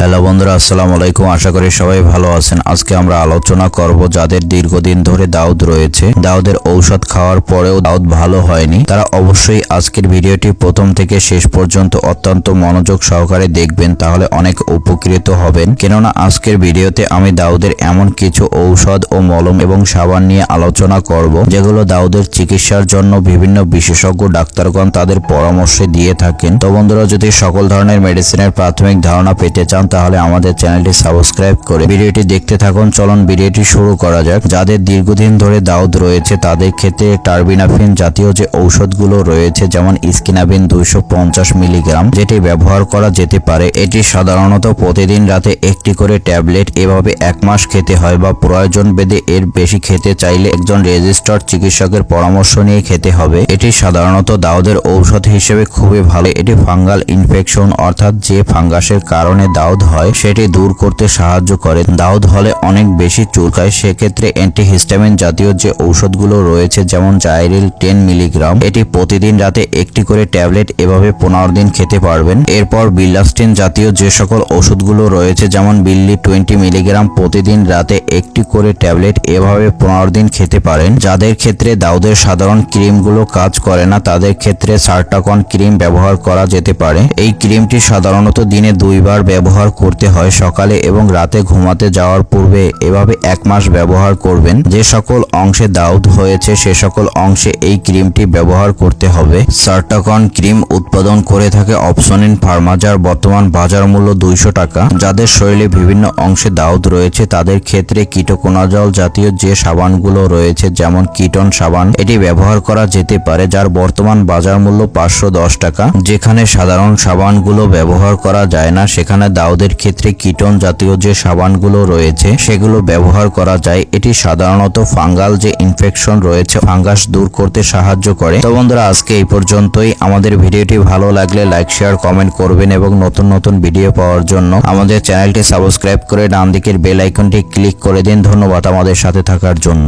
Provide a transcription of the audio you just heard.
Hello বন্ধুরা, আসসালামু আলাইকুম। আশা করি সবাই ভালো আছেন। আজকে আমরা আলোচনা করব যাদের দীর্ঘদিন ধরে দাউদ রয়েছে। দাউদের ঔষধ খাওয়ার পরেও দাউদ ভালো হয়নি। তারা অবশ্যই আজকের ভিডিওটি প্রথম থেকে শেষ পর্যন্ত অত্যন্ত মনোযোগ সহকারে দেখবেন, তাহলে অনেক উপকৃত হবেন। কেননা আজকের ভিডিওতে আমি দাউদের এমন কিছু ঔষধ ও মলম এবং সাবান নিয়ে আলোচনা করব, যেগুলো দাউদের চিকিৎসার জন্য বিভিন্ন বিশেষজ্ঞ ডাক্তারগণ তাদের পরামর্শে দিয়ে থাকেন। তো বন্ধুরা, যদি সকল ধরনের মেডিসিনের প্রাথমিক ধারণা পেতে চান তাহলে আমাদের চ্যানেলটি সাবস্ক্রাইব করে ভিডিওটি দেখতে থাকুন। চলুন ভিডিওটি শুরু করা যাক। যাদের দীর্ঘদিন ধরে দাউদ রয়েছে, তাদের ক্ষেত্রে টার্বিনাফিন জাতীয় যে ঔষধগুলো রয়েছে, যেমন স্কিনাবিন দুইশো পঞ্চাশ মিলিগ্রাম, যেটি ব্যবহার করা যেতে পারে, এটি সাধারণত প্রতিদিন রাতে একটি করে ট্যাবলেট, এভাবে এক মাস খেতে হয় বা প্রয়োজন বেদে এর বেশি খেতে চাইলে একজন রেজিস্টার্ড চিকিৎসকের পরামর্শ নিয়ে খেতে হবে। এটি সাধারণত দাউদের ঔষধ হিসেবে খুবই ভালো। এটি ফাঙ্গাল ইনফেকশন, অর্থাৎ যে ফাঙ্গাসের কারণে দাউদ হয়, সেটি দূর করতে সাহায্য করে। দাউদ হলে অনেক বেশি চুলকায়। সেক্ষেত্রে অ্যান্টিহিস্টামিন জাতীয় যে ঔষধগুলো রয়েছে, যেমন জাইরিল টেন মিলিগ্রাম, এটি প্রতিদিন রাতে একটি করে ট্যাবলেট এভাবে পনেরো দিন খেতে পারবেন। এরপর বিল্লাস্টিন জাতীয় যে সকল ওষুধগুলো রয়েছে, যেমন বিল্লি টোয়েন্টি মিলিগ্রাম, প্রতিদিন রাতে একটি করে ট্যাবলেট এভাবে পনেরো দিন খেতে পারেন। যাদের ক্ষেত্রে দাউদের সাধারণ ক্রিমগুলো কাজ করে না, তাদের ক্ষেত্রে সার্টাকন ক্রিম ব্যবহার করা যেতে পারে। এই ক্রিমটি সাধারণত দিনে দুইবার ব্যবহার করতে হয় সকালে এবং রাতে ঘুমাতে যাওয়ার পূর্বে। এভাবে এক মাস ব্যবহার করবেন। যে সকল অংশে দাউদ হয়েছে, সে সকল অংশে এই ক্রিমটি ব্যবহার করতে হবে। সার্টাকন ক্রিম উৎপাদন করে থাকে অপশনিন ফার্মাজার। বর্তমান বাজার মূল্য দুইশো টাকা। যাদের শরীরে বিভিন্ন অংশে দাউদ রয়েছে, তাদের ক্ষেত্রে কিটোকোনাজল জাতীয় যে সাবানগুলো রয়েছে, যেমন কিটন সাবান, এটি ব্যবহার করা যেতে পারে, যার বর্তমান বাজার মূল্য পাঁচশো দশ টাকা। যেখানে সাধারণ সাবানগুলো ব্যবহার করা যায় না, সেখানে দাউদের ক্ষেত্রে কিটন জাতীয় যে সাবানগুলো রয়েছে, সেগুলো ব্যবহার করা যায়। এটি সাধারণত ফাঙ্গাল যে ইনফেকশন রয়েছে, ফাঙ্গাস দূর করতে সাহায্য করে। তো বন্ধুরা, আজকে এই পর্যন্তই। আমাদের ভিডিওটি ভালো লাগলে লাইক শেয়ার কমেন্ট করবেন এবং নতুন নতুন ভিডিও পাওয়ার জন্য আমাদের চ্যানেলটি সাবস্ক্রাইব করে ডান দিকের বেল আইকনটি ক্লিক করে দিন। ধন্যবাদ আমাদের সাথে থাকার জন্য।